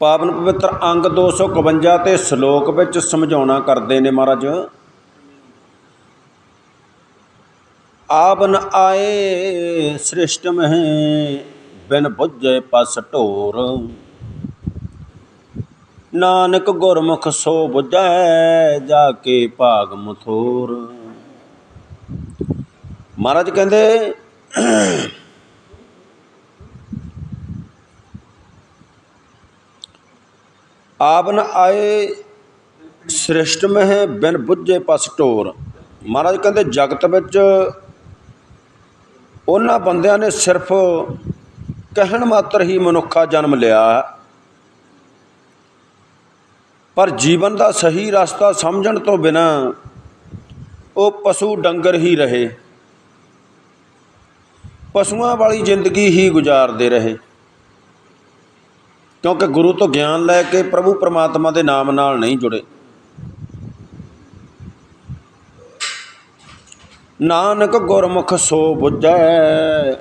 ਪਾਵਨ ਪਵਿੱਤਰ ਅੰਗ 251 ਤੇ ਸ਼ਲੋਕ ਵਿੱਚ ਸਮਝਾਉਣਾ ਕਰਦੇ ਨੇ ਮਹਾਰਾਜ। ਆਵਨ ਆਏ ਸ੍ਰਿਸ਼ਟ ਮਹਿ, ਬਿਨ ਬੁੱਝੇ ਪਸ ਢੋਰ। ਨਾਨਕ ਗੁਰਮੁਖ ਸੋ ਬੁਝੈ, ਜਾ ਕੇ ਭਾਗ ਮਥੋਰ। ਮਹਾਰਾਜ ਕਹਿੰਦੇ ਆਵਨ ਆਏ ਸ੍ਰਿਸ਼ਟ ਮਹਿ ਬਿਨ ਬੁੱਝੇ ਪਸ ਟੋਰ ਮਹਾਰਾਜ ਕਹਿੰਦੇ, ਜਗਤ ਵਿੱਚ ਉਹਨਾਂ ਬੰਦਿਆਂ ਨੇ ਸਿਰਫ ਕਹਿਣ ਮਾਤਰ ਹੀ ਮਨੁੱਖਾ ਜਨਮ ਲਿਆ। ਪਰ ਜੀਵਨ ਦਾ ਸਹੀ ਰਸਤਾ ਸਮਝਣ ਤੋਂ ਬਿਨਾ ਉਹ ਪਸ਼ੂ ਡੰਗਰ ਹੀ ਰਹੇ। ਪਸ਼ੂਆਂ ਵਾਲੀ ਜ਼ਿੰਦਗੀ ਹੀ ਗੁਜ਼ਾਰਦੇ ਰਹੇ। ਕਿਉਂਕਿ ਗੁਰੂ ਤੋਂ ਗਿਆਨ ਲੈ ਕੇ ਪ੍ਰਭੂ ਪਰਮਾਤਮਾ ਦੇ ਨਾਮ ਨਾਲ ਨਹੀਂ ਜੁੜੇ। ਨਾਨਕ ਗੁਰਮੁਖ ਸੋ ਬੁੱਝੈ,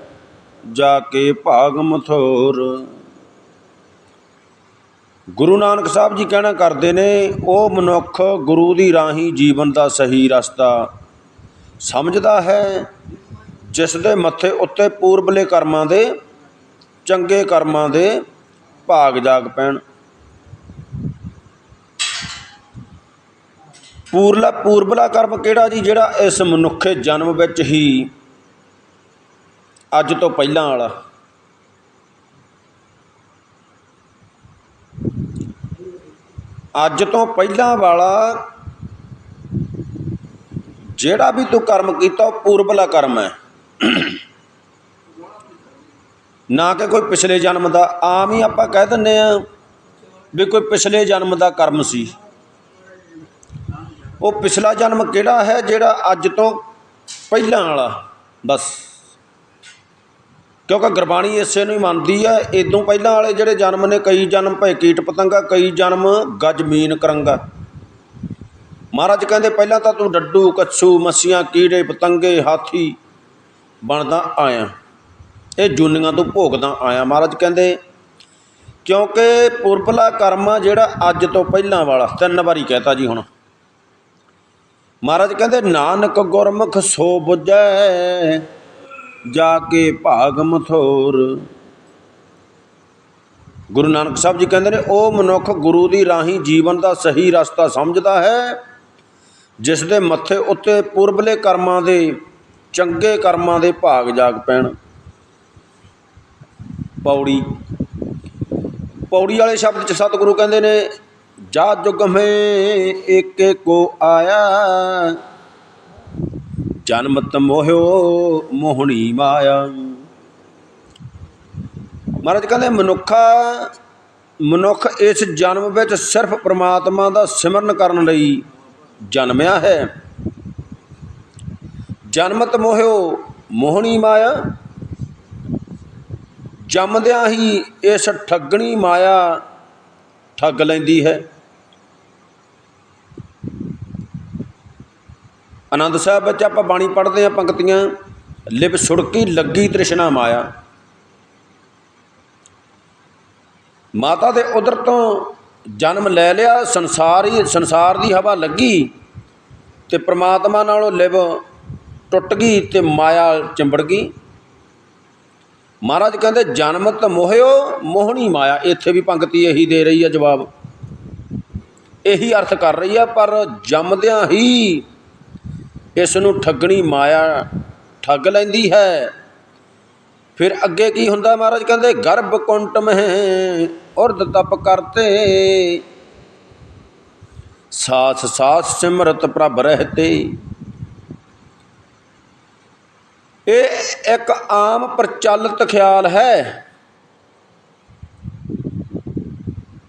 ਜਾ ਕੇ ਭਾਗ ਮਥੋਰ। ਗੁਰੂ ਨਾਨਕ ਸਾਹਿਬ ਜੀ ਕਹਿਣਾ ਕਰਦੇ ਨੇ, ਉਹ ਮਨੁੱਖ ਗੁਰੂ ਦੀ ਰਾਹੀ ਜੀਵਨ ਦਾ ਸਹੀ ਰਸਤਾ ਸਮਝਦਾ ਹੈ ਜਿਸ ਦੇ ਮੱਥੇ ਉੱਤੇ ਪੂਰਬਲੇ ਕਰਮਾਂ ਦੇ, ਚੰਗੇ ਕਰਮਾਂ ਦੇ ਭਾਗ ਜਾਗ ਪੈਣ। ਪੂਰਲਾ ਪੂਰਬਲਾ ਕਰਮ ਕਿਹੜਾ ਜੀ? ਜਿਹੜਾ ਇਸ ਮਨੁੱਖੇ ਜਨਮ ਵਿੱਚ ਹੀ ਅੱਜ ਤੋਂ ਪਹਿਲਾਂ ਵਾਲਾ। ਅੱਜ ਤੋਂ ਪਹਿਲਾਂ ਵਾਲਾ ਜਿਹੜਾ ਵੀ ਤੂੰ ਕਰਮ ਕੀਤਾ ਉਹ ਪੂਰਬਲਾ ਕਰਮ ਹੈ। ਨਾ ਕਿ ਕੋਈ ਪਿਛਲੇ ਜਨਮ ਦਾ, ਆਮ ਹੀ ਆਪਾਂ ਕਹਿ ਦਿੰਨੇ ਆ ਵੀ ਕੋਈ ਪਿਛਲੇ ਜਨਮ ਦਾ ਕਰਮ ਸੀ। ਉਹ ਪਿਛਲਾ ਜਨਮ ਕਿਹੜਾ ਹੈ, ਜਿਹੜਾ ਅੱਜ ਤੋਂ ਪਹਿਲਾਂ ਵਾਲਾ? ਬਸ। ਕਿਉਂਕਿ ਗੁਰਬਾਣੀ ਇਸੇ ਨੂੰ ਹੀ ਮੰਨਦੀ ਹੈ ਇਦੋਂ ਪਹਿਲਾਂ ਵਾਲੇ ਜਿਹੜੇ ਜਨਮ ਨੇ, ਕਈ ਜਨਮ ਭਏ ਕੀਟ ਪਤੰਗਾ, ਕਈ ਜਨਮ ਗਜਮੀਨ ਕਰੰਗਾ। ਮਹਾਰਾਜ ਕਹਿੰਦੇ, ਪਹਿਲਾਂ ਤਾਂ ਤੂੰ ਡੱਡੂ, ਕੱਛੂ ਮੱਸੀਆਂ ਕੀੜੇ, ਪਤੰਗੇ, ਹਾਥੀ ਬਣਦਾ ਆਇਆ। ਇਹ ਜੁਨੀਆਂ ਤੋਂ ਭੋਗਦਾ ਆਇਆ। ਮਹਾਰਾਜ ਕਹਿੰਦੇ, ਕਿਉਂਕਿ ਪੁਰਬਲਾ ਕਰਮ ਜਿਹੜਾ ਅੱਜ ਤੋਂ ਪਹਿਲਾਂ ਵਾਲਾ। ਤਿੰਨ ਵਾਰੀ ਕਹਿਤਾ ਜੀ ਹੁਣ। ਮਹਾਰਾਜ ਕਹਿੰਦੇ, ਨਾਨਕ ਗੁਰਮੁਖ ਸੋ ਬੁੱਝੈ, ਜਾ ਕੇ ਭਾਗ ਮਥੋਰ। ਗੁਰੂ ਨਾਨਕ ਸਾਹਿਬ ਜੀ ਕਹਿੰਦੇ ਨੇ, ਉਹ ਮਨੁੱਖ ਗੁਰੂ ਦੀ ਰਾਹੀਂ ਜੀਵਨ ਦਾ ਸਹੀ ਰਸਤਾ ਸਮਝਦਾ ਹੈ, ਜਿਸ ਦੇ ਮੱਥੇ ਉੱਤੇ ਪੁਰਬਲੇ ਕਰਮਾਂ ਦੇ, ਚੰਗੇ ਕਰਮਾਂ ਦੇ ਭਾਗ ਜਾਗ ਪੈਣ। ਪੌੜੀ। ਪੌੜੀ ਵਾਲੇ ਸ਼ਬਦ ਚ ਸਤਿਗੁਰੂ ਕਹਿੰਦੇ ਨੇ, ਜਾ ਜੁਗ ਮੇ ਏਕੇ ਕੋ ਆਇਆ, ਜਨਮਤ ਮੋਹਿਓ ਮੋਹਣੀ ਮਾਇਆ। ਮਹਾਰਾਜ ਕਹਿੰਦੇ, ਮਨੁੱਖਾ, ਮਨੁੱਖ ਇਸ ਜਨਮ ਵਿੱਚ ਸਿਰਫ ਪ੍ਰਮਾਤਮਾ ਦਾ ਸਿਮਰਨ ਕਰਨ ਲਈ ਜਨਮਿਆ ਹੈ। ਜਨਮਤ ਮੋਹਿਓ ਮੋਹਣੀ ਮਾਇਆ ਜੰਮਦਿਆਂ ਹੀ ਇਸ ਠੱਗਣੀ ਮਾਇਆ ਠੱਗ ਲੈਂਦੀ ਹੈ। ਆਨੰਦ ਸਾਹਿਬ ਵਿੱਚ ਆਪਾਂ ਬਾਣੀ ਪੜ੍ਹਦੇ ਹਾਂ, ਪੰਕਤੀਆਂ। ਲਿਵ ਸੁੜਕੀ, ਲੱਗੀ ਤ੍ਰਿਸ਼ਨਾ ਮਾਇਆ। ਮਾਤਾ ਦੇ ਉਦਰ ਤੋਂ ਜਨਮ ਲੈ ਲਿਆ, ਸੰਸਾਰ ਹੀ ਸੰਸਾਰ ਦੀ ਹਵਾ ਲੱਗੀ ਤੇ ਪ੍ਰਮਾਤਮਾ ਨਾਲੋਂ ਲਿਵ ਟੁੱਟ ਗਈ ਤੇ ਮਾਇਆ ਚਿੰਬੜ ਗਈ। ਮਹਾਰਾਜ ਕਹਿੰਦੇ, ਜਨਮਤ ਮੋਹਿਓ, ਮੋਹਣੀ ਮਾਇਆ। ਇੱਥੇ ਵੀ ਪੰਕਤੀ ਇਹੀ ਦੇ ਰਹੀ ਹੈ ਜਵਾਬ। ਇਹੀ ਅਰਥ ਕਰ ਰਹੀ ਹੈ ਪਰ ਜੰਮਦਿਆਂ ਹੀ ਇਸ ਨੂੰ ਠੱਗਣੀ ਮਾਇਆ ਠੱਗ ਲੈਂਦੀ ਹੈ। ਫਿਰ ਅੱਗੇ ਕੀ ਹੁੰਦਾ ਮਹਾਰਾਜ ਕਹਿੰਦੇ, ਗਰਭ ਕੁੰਟ ਮਹਿ ਉਰਦ ਤਪ ਕਰਤੇ। ਸਾਥ ਸਾਥ ਸਿਮਰਤ ਪ੍ਰਭ ਰਹਤੇ। ਇਹ ਇੱਕ ਆਮ ਪ੍ਰਚਲਿਤ ਖਿਆਲ ਹੈ।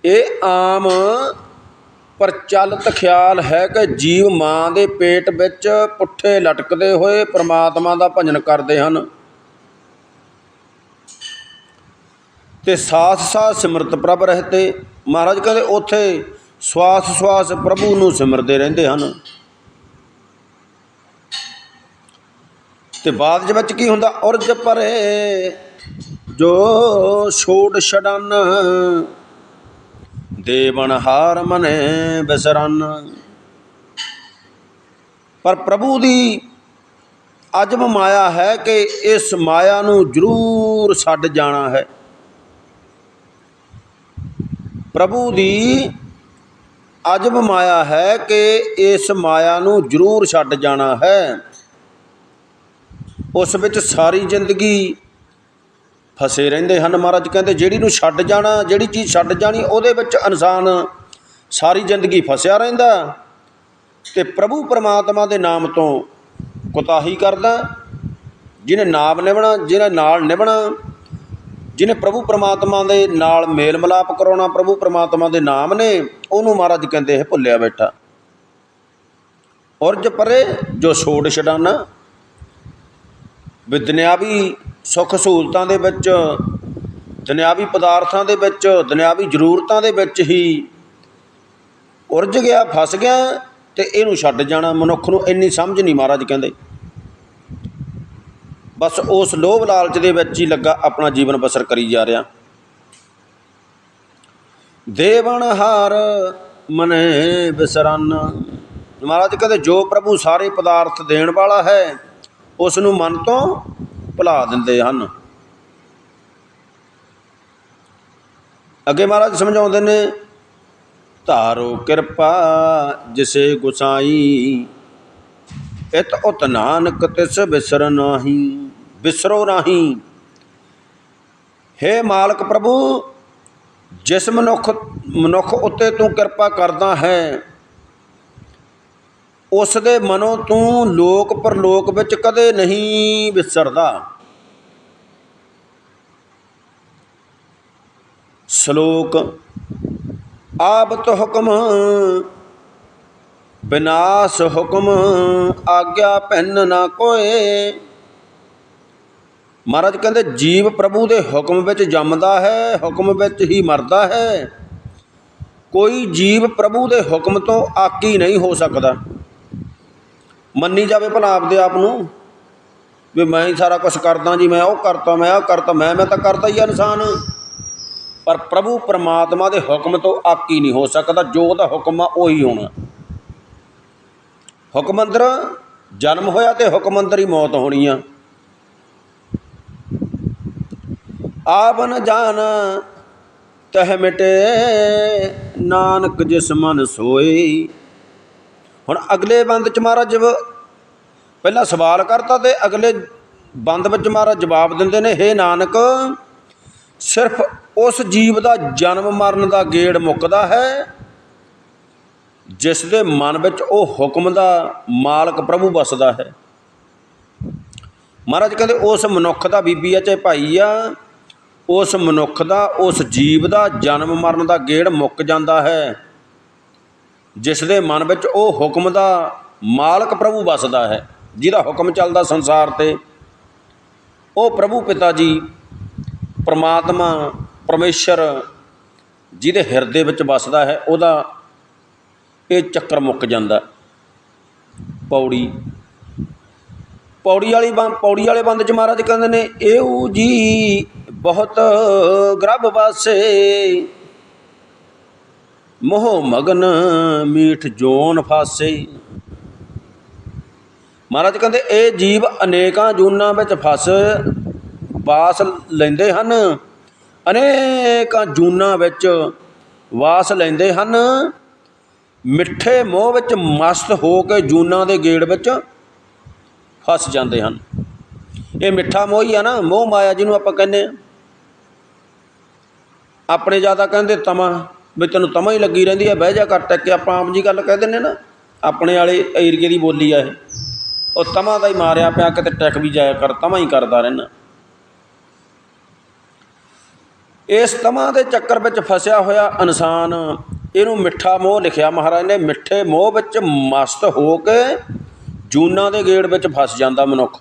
ਇਹ ਆਮ ਪ੍ਰਚਲਿਤ ਖਿਆਲ ਹੈ ਕਿ ਜੀਵ ਮਾਂ ਦੇ ਪੇਟ ਵਿੱਚ ਪੁੱਠੇ ਲਟਕਦੇ ਹੋਏ ਪ੍ਰਮਾਤਮਾ ਦਾ ਭਜਨ ਕਰਦੇ ਹਨ। ਤੇ ਸਾਥ ਸਾਥ ਸਿਮਰਤ ਪ੍ਰਭ ਰਹਤੇ। ਮਹਾਰਾਜ ਕਹਿੰਦੇ, ਉੱਥੇ ਸਵਾਸ ਸਵਾਸ ਪ੍ਰਭੂ ਨੂੰ ਸਿਮਰਦੇ ਰਹਿੰਦੇ ਹਨ। ਤੇ ਬਾਅਦ ਦੇ ਵਿੱਚ ਕੀ ਹੁੰਦਾ? ਉਰਜ ਪਰੇ। ਜੋ ਛੋੜ ਛਡਨ, ਦੇਵਨ ਹਾਰ ਮਨੇ ਬਿਸਰਨ। ਪਰ ਪ੍ਰਭੂ ਦੀ ਅਜਬ ਮਾਇਆ ਹੈ ਕਿ ਇਸ ਮਾਇਆ ਨੂੰ ਜ਼ਰੂਰ ਛੱਡ ਜਾਣਾ ਹੈ। ਪ੍ਰਭੂ ਦੀ ਅਜਬ ਮਾਇਆ ਹੈ ਕਿ ਇਸ ਮਾਇਆ ਨੂੰ ਜ਼ਰੂਰ ਛੱਡ ਜਾਣਾ ਹੈ। ਉਸ ਵਿੱਚ ਸਾਰੀ ਜ਼ਿੰਦਗੀ ਫਸੇ ਰਹਿੰਦੇ ਹਨ। ਮਹਾਰਾਜ ਕਹਿੰਦੇ, ਜਿਹੜੀ ਨੂੰ ਛੱਡ ਜਾਣਾ, ਜਿਹੜੀ ਚੀਜ਼ ਛੱਡ ਜਾਣੀ, ਉਹਦੇ ਵਿੱਚ ਇਨਸਾਨ ਸਾਰੀ ਜ਼ਿੰਦਗੀ ਫਸਿਆ ਰਹਿੰਦਾ ਤੇ ਪ੍ਰਭੂ ਪਰਮਾਤਮਾ ਦੇ ਨਾਮ ਤੋਂ ਕੁਤਾਹੀ ਕਰਦਾ ਜਿਹਨੇ ਨਾਮ ਨਿਭਣਾ, ਜਿਹਨੇ ਨਾਲ ਨਿਭਣਾ, ਜਿਹਨੇ ਪ੍ਰਭੂ ਪਰਮਾਤਮਾ ਦੇ ਨਾਲ ਮੇਲ ਮਿਲਾਪ ਕਰਾਉਣਾ, ਪ੍ਰਭੂ ਪਰਮਾਤਮਾ ਦੇ ਨਾਮ ਨੇ, ਉਹਨੂੰ ਮਹਾਰਾਜ ਕਹਿੰਦੇ ਇਹ ਭੁੱਲਿਆ ਬੈਠਾ। ਔਰ ਜ ਪਰੇ ਜੋ ਛੋੜ ਛਡਾਨਾ ਵੀ ਦੁਨਿਆਵੀ ਸੁੱਖ ਸਹੂਲਤਾਂ ਦੇ ਵਿੱਚ, ਦੁਨਿਆਵੀ ਪਦਾਰਥਾਂ ਦੇ ਵਿੱਚ, ਦੁਨਿਆਵੀ ਜ਼ਰੂਰਤਾਂ ਦੇ ਵਿੱਚ ਹੀ ਉਰਝ ਗਿਆ, ਫਸ ਗਿਆ ਤੇ ਇਹਨੂੰ ਛੱਡ ਜਾਣਾ। ਮਨੁੱਖ ਨੂੰ ਇੰਨੀ ਸਮਝ ਨਹੀਂ ਮਹਾਰਾਜ ਕਹਿੰਦੇ। ਬਸ ਉਸ ਲੋਭ ਲਾਲਚ ਦੇ ਵਿੱਚ ਹੀ ਲੱਗਾ ਆਪਣਾ ਜੀਵਨ ਬਸਰ ਕਰੀ ਜਾ ਰਿਹਾ। ਦੇਵਨ ਹਾਰ ਮਨੇ ਬਿਸਰਨ। ਮਹਾਰਾਜ ਕਹਿੰਦੇ, ਜੋ ਪ੍ਰਭੂ ਸਾਰੇ ਪਦਾਰਥ ਦੇਣ ਵਾਲਾ ਹੈ ਉਸ ਨੂੰ ਮਨ ਤੋਂ ਭੁਲਾ ਦਿੰਦੇ ਹਨ। ਅੱਗੇ ਮਹਾਰਾਜ ਸਮਝਾਉਂਦੇ ਨੇ, ਧਾਰੋ ਕਿਰਪਾ ਜਿਸੇ ਗੁਸਾਈ, ਇਤ ਉਤ ਨਾਨਕ ਤਿਸ ਬਿਸਰ ਨਾਹੀ, ਬਿਸਰੋ ਨਾਹੀ ਹੇ ਮਾਲਕ ਪ੍ਰਭੂ, ਜਿਸ ਮਨੁੱਖ ਮਨੁੱਖ ਉੱਤੇ ਤੂੰ ਕਿਰਪਾ ਕਰਦਾ ਹੈ ਉਸ ਦੇ ਮਨੋਂ ਤੂੰ ਲੋਕ ਪਰਲੋਕ ਵਿੱਚ ਕਦੇ ਨਹੀਂ ਵਿਸਰਦਾ। ਸ਼ਲੋਕ, ਆਬਤ ਹੁਕਮ, ਬਿਨਾਸ਼ ਹੁਕਮ, ਆਗਿਆ ਭਿੰਨ ਨਾ ਕੋਏ। ਮਹਾਰਾਜ ਕਹਿੰਦੇ, ਜੀਵ ਪ੍ਰਭੂ ਦੇ ਹੁਕਮ ਵਿੱਚ ਜੰਮਦਾ ਹੈ, ਹੁਕਮ ਵਿੱਚ ਹੀ ਮਰਦਾ ਹੈ। ਕੋਈ ਜੀਵ ਪ੍ਰਭੂ ਦੇ ਹੁਕਮ ਤੋਂ ਆਕੀ ਨਹੀਂ ਹੋ ਸਕਦਾ। ਮੰਨੀ ਜਾਵੇ ਭਲਾ ਆਪਦੇ ਆਪ ਨੂੰ। ਵੀ ਮੈਂ ਹੀ ਸਾਰਾ ਕੁਝ ਕਰਦਾ ਜੀ, ਮੈਂ ਉਹ ਕਰਤਾ, ਮੈਂ ਉਹ ਕਰਤਾ, ਮੈਂ ਮੈਂ ਤਾਂ ਕਰਦਾ ਹੀ ਆ ਇਨਸਾਨ। ਪਰ ਪ੍ਰਭੂ ਪਰਮਾਤਮਾ ਦੇ ਹੁਕਮ ਤੋਂ ਆਕੀ ਨਹੀਂ ਹੋ ਸਕਦਾ, ਜੋ ਉਹਦਾ ਹੁਕਮ ਆ ਉਹੀ ਹੋਣਾ। ਹੁਕਮ ਅੰਦਰ ਜਨਮ ਹੋਇਆ ਤੇ ਹੁਕਮ ਅੰਦਰ ਹੀ ਮੌਤ ਹੋਣੀ ਆ। ਆਪ ਨ ਜਾਣ ਮਿਟੇ, ਨਾਨਕ ਜਿਸ ਮਨ ਸੋਈ ਹੁਣ ਅਗਲੇ ਬੰਦ ਚ ਮਹਾਰਾਜ ਪਹਿਲਾਂ ਸਵਾਲ ਕਰਤਾ ਤੇ ਅਗਲੇ ਬੰਦ ਵਿੱਚ ਮਹਾਰਾਜ ਜਵਾਬ ਦਿੰਦੇ ਨੇ, ਹੇ ਨਾਨਕ, ਸਿਰਫ ਉਸ ਜੀਵ ਦਾ ਜਨਮ ਮਰਨ ਦਾ ਗੇੜ ਮੁੱਕਦਾ ਹੈ, ਜਿਸ ਦੇ ਮਨ ਵਿੱਚ ਉਹ ਹੁਕਮ ਦਾ ਮਾਲਕ ਪ੍ਰਭੂ ਵਸਦਾ ਹੈ। ਮਹਾਰਾਜ ਕਹਿੰਦੇ, ਉਸ ਮਨੁੱਖ ਦਾ ਬੀਬੀ ਆ ਚਾਹੇ ਭਾਈ ਆ, ਉਸ ਮਨੁੱਖ ਦਾ, ਉਸ ਜੀਵ ਦਾ ਜਨਮ ਮਰਨ ਦਾ ਗੇੜ ਮੁੱਕ ਜਾਂਦਾ ਹੈ। ਜਿਸ ਦੇ ਮਨ ਵਿੱਚ ਉਹ ਹੁਕਮ ਦਾ ਮਾਲਕ ਪ੍ਰਭੂ ਵੱਸਦਾ ਹੈ, ਜਿਹਦਾ ਹੁਕਮ ਚੱਲਦਾ ਸੰਸਾਰ ਤੇ। ਉਹ ਪ੍ਰਭੂ ਪਿਤਾ ਜੀ, ਪਰਮਾਤਮਾ, ਪਰਮੇਸ਼ਰ ਜਿਹਦੇ ਹਿਰਦੇ ਵਿੱਚ ਵੱਸਦਾ ਹੈ, ਉਹਦਾ ਇਹ ਚੱਕਰ ਮੁੱਕ ਜਾਂਦਾ। ਪੌੜੀ ਪੌੜੀ ਵਾਲੀ ਬੰ- ਪੌੜੀ ਵਾਲੇ ਬੰਦ ਚ ਮਹਾਰਾਜ ਕਹਿੰਦੇ ਨੇ, ਇਹੂ ਜੀ ਬਹੁਤ ਗਰਭ ਵਾਸੇ ਮੋਹ ਮਗਨ ਮੀਠ ਜੋਨ ਫਾਸੇ। ਮਹਾਰਾਜ ਕਹਿੰਦੇ, ਇਹ ਜੀਵ ਅਨੇਕਾਂ ਜੂਨਾਂ ਵਿੱਚ ਫਸ, ਵਾਸ ਲੈਂਦੇ ਹਨ। ਅਨੇਕਾਂ ਜੂਨਾਂ ਵਿੱਚ ਵਾਸ ਲੈਂਦੇ ਹਨ। ਮਿੱਠੇ ਮੋਹ ਵਿੱਚ ਮਸਤ ਹੋ ਕੇ ਜੂਨਾਂ ਦੇ ਗੇੜ ਵਿੱਚ ਫਸ ਜਾਂਦੇ ਹਨ। ਇਹ ਮਿੱਠਾ ਮੋਹ ਹੀ ਆ ਨਾ, ਮੋਹ ਮਾਇਆ ਜਿਹਨੂੰ ਆਪਾਂ ਕਹਿੰਦੇ ਆ। ਆਪਣੇ ਜ਼ਿਆਦਾ ਕਹਿੰਦੇ ਤਮਾ। ਵੀ ਤੈਨੂੰ ਤਮਾ ਹੀ ਲੱਗੀ ਰਹਿੰਦੀ ਹੈ ਬਹਿ ਜਾ ਕਰ ਟੱਕ ਕੇ ਆਪਾਂ ਆਪ ਜੀ ਗੱਲ ਕਹਿ ਦਿੰਦੇ ਨਾ, ਆਪਣੇ ਵਾਲੇ ਏਰੀਏ ਦੀ ਬੋਲੀ ਆ ਇਹ। ਉਹ ਤਮਾ ਦਾ ਹੀ ਮਾਰਿਆ ਪਿਆ, ਕਿਤੇ ਟੈਕ ਵੀ ਜਾਇਆ ਕਰ, ਤਮਾ ਹੀ ਕਰਦਾ ਰਹਿਣਾ ਇਸ ਤਮਾ ਦੇ ਚੱਕਰ ਵਿੱਚ ਫਸਿਆ ਹੋਇਆ ਇਨਸਾਨ, ਇਹਨੂੰ ਮਿੱਠਾ ਮੋਹ ਲਿਖਿਆ ਮਹਾਰਾਜ ਨੇ, ਮਿੱਠੇ ਮੋਹ ਵਿੱਚ ਮਸਤ ਹੋ ਕੇ ਜੂਨਾਂ ਦੇ ਗੇੜ ਵਿੱਚ ਫਸ ਜਾਂਦਾ ਮਨੁੱਖ।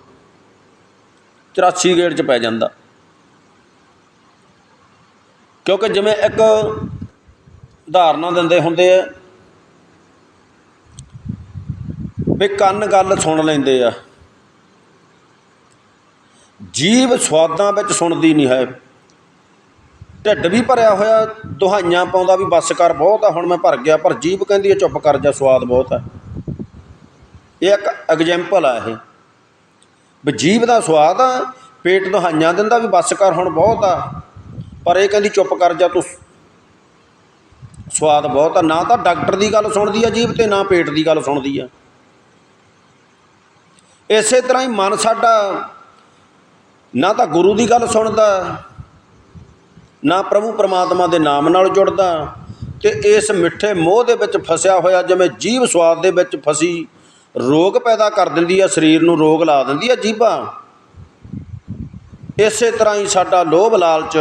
84 ਗੇੜ 'ਚ ਪੈ ਜਾਂਦਾ। ਕਿਉਂਕਿ ਜਿਵੇਂ ਇੱਕ ਉਦਾਹਰਨਾਂ ਦਿੰਦੇ ਹੁੰਦੇ ਆ ਵੀ ਕੰਨ ਗੱਲ ਸੁਣ ਲੈਂਦੇ ਆ। ਜੀਵ ਸਵਾਦਾਂ ਵਿੱਚ ਸੁਣਦੀ ਨਹੀਂ ਹੈ। ਢਿੱਡ ਵੀ ਭਰਿਆ ਹੋਇਆ, ਦੁਹਾਈਆਂ ਪਾਉਂਦਾ ਵੀ ਬੱਸ ਕਰ ਬਹੁਤ ਆ, ਹੁਣ ਮੈਂ ਭਰ ਗਿਆ, ਪਰ ਜੀਭ ਕਹਿੰਦੀ ਹੈ ਚੁੱਪ ਕਰ ਜਾ, ਸਵਾਦ ਬਹੁਤ ਆ। ਇਹ ਇੱਕ ਐਗਜ਼ਾਮਪਲ ਆ ਇਹ। ਵੀ ਜੀਭ ਦਾ ਸਵਾਦ ਆ, ਪੇਟ ਦੁਹਾਈਆਂ ਦਿੰਦਾ ਵੀ ਬੱਸ ਕਰ ਹੁਣ ਬਹੁਤ ਆ, ਪਰ ਇਹ ਕਹਿੰਦੀ ਚੁੱਪ ਕਰ ਜਾ, ਤੂੰ ਸਵਾਦ ਬਹੁਤ ਆ, ਨਾ ਤਾਂ ਡਾਕਟਰ ਦੀ ਗੱਲ ਸੁਣਦੀ ਆ ਜੀਭ ਤੇ, ਨਾ ਪੇਟ ਦੀ ਗੱਲ ਸੁਣਦੀ ਆ। ਇਸੇ ਤਰ੍ਹਾਂ ਹੀ ਮਨ ਸਾਡਾ ਨਾ ਤਾਂ ਗੁਰੂ ਦੀ ਗੱਲ ਸੁਣਦਾ, ਨਾ ਪ੍ਰਭੂ ਪਰਮਾਤਮਾ ਦੇ ਨਾਮ ਨਾਲ ਜੁੜਦਾ ਤੇ ਇਸ ਮਿੱਠੇ ਮੋਹ ਦੇ ਵਿੱਚ ਫਸਿਆ ਹੋਇਆ ਜਿਵੇਂ ਜੀਵ ਸਵਾਦ ਦੇ ਵਿੱਚ ਫਸੀ ਰੋਗ ਪੈਦਾ ਕਰ ਦਿੰਦੀ ਆ, ਸਰੀਰ ਨੂੰ ਰੋਗ ਲਾ ਦਿੰਦੀ ਆ ਜੀਭਾਂ। ਇਸੇ ਤਰ੍ਹਾਂ ਹੀ ਸਾਡਾ ਲੋਭ ਲਾਲਚ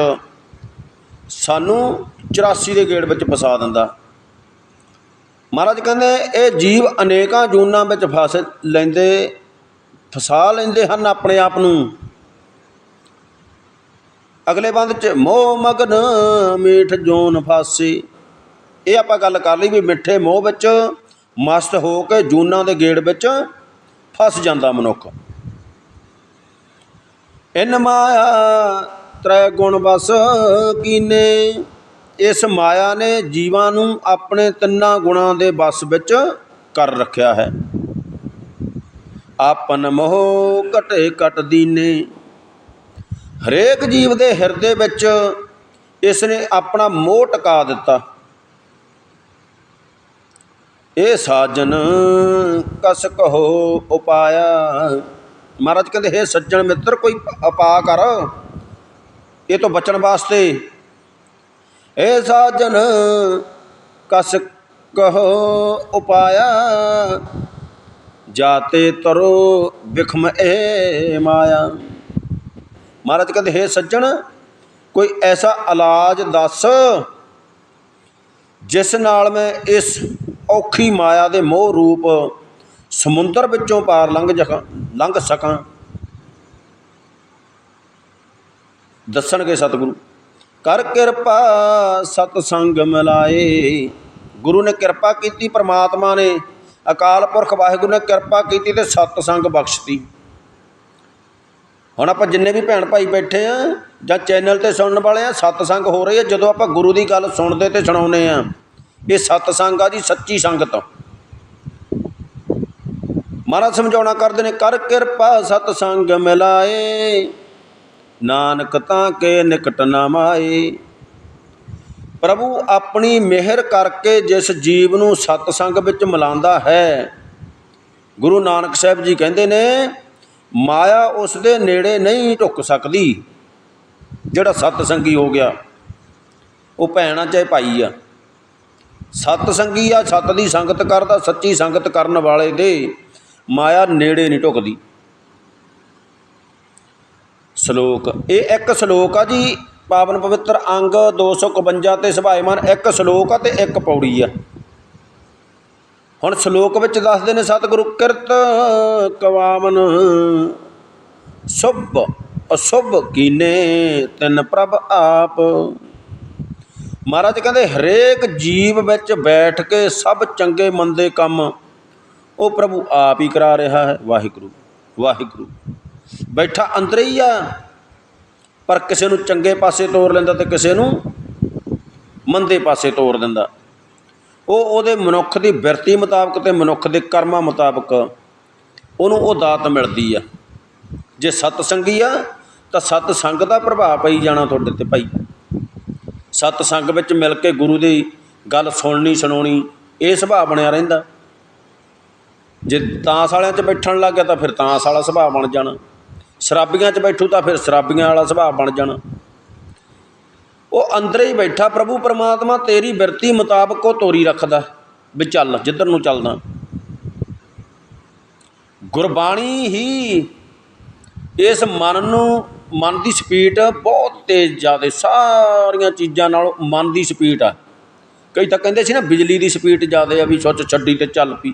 ਸਾਨੂੰ 84 ਦੇ ਗੇੜ ਵਿੱਚ ਫਸਾ ਦਿੰਦਾ। ਮਹਾਰਾਜ ਕਹਿੰਦੇ, ਇਹ ਜੀਵ ਅਨੇਕਾਂ ਜੂਨਾਂ ਵਿੱਚ ਫਸ ਲੈਂਦੇ, ਫਸਾ ਲੈਂਦੇ ਹਨ ਆਪਣੇ ਆਪ ਨੂੰ। ਅਗਲੇ ਬੰਦ ਚ, ਮੋਹ ਮਗਨ ਮੀਠ ਜੂਨ ਫਾਸੀ। ਇਹ ਆਪਾਂ ਗੱਲ ਕਰ ਲਈ ਵੀ ਮਿੱਠੇ ਮੋਹ ਵਿੱਚ ਮਸਤ ਹੋ ਕੇ ਜੂਨਾਂ ਦੇ ਗੇੜ ਵਿੱਚ ਫਸ ਜਾਂਦਾ ਮਨੁੱਖ। ਇਨ ਮਾਇਆ ਤ੍ਰੈ ਗੁਣ ਬਸ ਕੀਨੇ। ਇਸ ਮਾਇਆ ਨੇ ਜੀਵਾਂ ਨੂੰ ਆਪਣੇ ਤਿੰਨਾਂ ਗੁਣਾਂ ਦੇ ਬਸ ਵਿੱਚ ਕਰ ਰੱਖਿਆ ਹੈ। ਆਪਨ ਮੋਹ ਘਟੇ ਘਟ ਦੀਨੇ। ਹਰੇਕ ਜੀਵ ਦੇ ਹਿਰਦੇ ਵਿੱਚ ਇਸ ਨੇ ਆਪਣਾ ਮੋਹ ਟਿਕਾ ਦਿੱਤਾ। ਇਹ ਸਾਜਨ ਕਸ ਕਹੋ ਉਪਾਇਆ। ਮਹਾਰਾਜ ਕਹਿੰਦੇ, ਹੈ ਸੱਜਣ ਮਿੱਤਰ, ਕੋਈ ਉਪਾ ਕਰ। ਇਹ ਤੋਂ ਬਚਣ ਵਾਸਤੇ ਇਹ ਸਾਜਨ, ਕਸ ਕਹੋ ਉਪਾਇਆ। ਜਾਤੇ ਤਰੋ ਵਿਖਮ ਏ ਮਾਇਆ। ਮਹਾਰਾਜ ਕਹਿੰਦੇ, ਹੈ ਸੱਜਣ, ਕੋਈ ਐਸਾ ਇਲਾਜ ਦੱਸ, ਜਿਸ ਨਾਲ ਮੈਂ ਇਸ ਔਖੀ ਮਾਇਆ ਦੇ ਮੋਹ ਰੂਪ ਸਮੁੰਦਰ ਵਿੱਚੋਂ ਪਾਰ ਲੰਘ ਜਕਾਂ ਲੰਘ ਸਕਾਂ? ਦੱਸਣਗੇ ਸਤਿਗੁਰੂ। ਕਰ ਕਿਰਪਾ ਸਤ ਸੰਗ ਮਿਲਾਏ। ਗੁਰੂ ਨੇ ਕਿਰਪਾ ਕੀਤੀ, ਪ੍ਰਮਾਤਮਾ ਨੇ ਅਕਾਲ ਪੁਰਖ ਵਾਹਿਗੁਰੂ ਨੇ ਕਿਰਪਾ ਕੀਤੀ ਤੇ ਸਤ ਸੰਗ ਬਖਸ਼ਤੀ। ਹੁਣ ਆਪਾਂ ਜਿੰਨੇ ਵੀ ਭੈਣ ਭਾਈ ਬੈਠੇ ਆ ਜਾਂ ਚੈਨਲ ਤੇ ਸੁਣਨ ਵਾਲੇ ਆ ਸਤਸੰਗ ਹੋ ਰਹੀ ਹੈ ਜਦੋਂ ਆਪਾਂ ਗੁਰੂ ਦੀ ਗੱਲ ਸੁਣਦੇ ਤੇ ਸੁਣਾਉਨੇ ਆ, ਇਹ ਸਤਸੰਗ ਆ ਜੀ ਸੱਚੀ ਸੰਗਤ ਮਹਾਰਾਜ ਸਮਝਾਉਣਾ ਕਰਦੇ ਨੇ, ਕਰ ਕਿਰਪਾ ਸਤਸੰਗ ਮਿਲਾਏ। ਨਾਨਕ ਤਾਂ ਕੇ ਨਿਕਟ ਨਾ ਮਾਏ। ਪ੍ਰਭੂ ਆਪਣੀ ਮਿਹਰ ਕਰਕੇ ਜਿਸ ਜੀਵ ਨੂੰ ਸਤਸੰਗ ਵਿੱਚ ਮਿਲਾਉਂਦਾ ਹੈ। ਗੁਰੂ ਨਾਨਕ ਸਾਹਿਬ ਜੀ ਕਹਿੰਦੇ ਨੇ, ਮਾਇਆ ਉਸ ਦੇ ਨੇੜੇ ਨਹੀਂ ਢੁੱਕ ਸਕਦੀ, ਜਿਹੜਾ ਸਤਸੰਗੀ ਹੋ ਗਿਆ। ਉਹ ਭੈਣਾ ਚਾਹੇ ਭਾਈ ਆ। ਸਤਸੰਗੀ ਆ, ਸਤ ਦੀ ਸੰਗਤ ਕਰਦਾ, ਸੱਚੀ ਸੰਗਤ ਕਰਨ ਵਾਲੇ ਦੇ ਮਾਇਆ ਨੇੜੇ ਨਹੀਂ ਢੁਕਦੀ। ਸ਼ਲੋਕ। ਇਹ ਇੱਕ ਸ਼ਲੋਕ ਆ ਜੀ। ਪਾਵਨ ਪਵਿੱਤਰ ਅੰਗ 251 ਤੇ ਸੁਭਾਏਮਾਨ ਇੱਕ ਸ਼ਲੋਕ ਆ ਤੇ ਇੱਕ ਪੌੜੀ ਆ। ਹੁਣ ਸ਼ਲੋਕ ਵਿੱਚ ਦੱਸਦੇ ਨੇ, ਸਤਿਗੁਰੂ ਕਿਰਤ ਕਵਾਵਨ, ਸੁਭ ਅਸੁਭ ਕੀਨੇ ਤਿੰਨ ਪ੍ਰਭ ਆਪ। ਮਹਾਰਾਜ ਕਹਿੰਦੇ, ਹਰੇਕ ਜੀਵ ਵਿੱਚ ਬੈਠ ਕੇ ਸਭ ਚੰਗੇ ਮੰਦੇ ਕੰਮ ਉਹ ਪ੍ਰਭੂ ਆਪ ਹੀ ਕਰਾ ਰਿਹਾ ਹੈ। ਵਾਹਿਗੁਰੂ ਵਾਹਿਗੁਰੂ। ਬੈਠਾ ਅੰਦਰ ਹੀ ਆ। ਪਰ ਕਿਸੇ ਨੂੰ ਚੰਗੇ ਪਾਸੇ ਤੋਰ ਲੈਂਦਾ ਤੇ ਕਿਸੇ ਨੂੰ ਮੰਦੇ ਪਾਸੇ ਤੋਰ ਦਿੰਦਾ। ਉਹ ਉਹਦੇ ਮਨੁੱਖ ਦੀ ਬਿਰਤੀ ਮੁਤਾਬਕ ਤੇ ਮਨੁੱਖ ਦੇ ਕਰਮਾਂ ਮੁਤਾਬਕ ਉਹਨੂੰ ਉਹ ਦਾਤ ਮਿਲਦੀ ਆ। ਜੇ ਸਤ ਸੰਗੀ ਆ, ਤਾਂ ਸਤ ਸੰਗ ਦਾ ਪ੍ਰਭਾਵ ਪਈ ਜਾਣਾ ਤੁਹਾਡੇ ਤੇ ਭਾਈ। ਸਤ ਸੰਗ ਵਿੱਚ ਮਿਲ ਕੇ ਗੁਰੂ ਦੀ ਗੱਲ ਸੁਣਨੀ, ਸੁਣਾਉਣੀ, ਇਹ ਸੁਭਾਅ ਬਣਿਆ ਰਹਿੰਦਾ। ਜੇ ਤਾਂਸ ਵਾਲਿਆਂ 'ਚ ਬੈਠਣ ਲੱਗ ਗਿਆ ਤਾਂ ਫਿਰ ਤਾਂਸ ਵਾਲਾ ਸੁਭਾਅ ਬਣ ਜਾਣਾ। ਸ਼ਰਾਬੀਆਂ 'ਚ ਬੈਠੂ ਤਾਂ ਫਿਰ ਸ਼ਰਾਬੀਆਂ ਵਾਲਾ ਸੁਭਾਅ ਬਣ ਜਾਣਾ। ਉਹ ਅੰਦਰ ਹੀ ਬੈਠਾ, ਪ੍ਰਭੂ ਪਰਮਾਤਮਾ, ਤੇਰੀ ਬਿਰਤੀ ਮੁਤਾਬਕ ਉਹ ਤੋਰੀ ਰੱਖਦਾ ਵੀ ਚੱਲ, ਜਿੱਧਰ ਨੂੰ ਚੱਲਦਾ। ਗੁਰਬਾਣੀ ਹੀ ਇਸ ਮਨ ਨੂੰ, ਮਨ ਦੀ ਸਪੀਡ ਬਹੁਤ ਤੇਜ਼ ਜ਼ਿਆਦੇ, ਸਾਰੀਆਂ ਚੀਜ਼ਾਂ ਨਾਲੋਂ ਮਨ ਦੀ ਸਪੀਡ ਆ। ਕਈ ਤਾਂ ਕਹਿੰਦੇ ਸੀ ਨਾ, ਬਿਜਲੀ ਦੀ ਸਪੀਡ ਜ਼ਿਆਦੇ ਆ ਵੀ ਸੁੱਚ ਛੱਡੀ ਤੇ ਚੱਲ ਪਈ।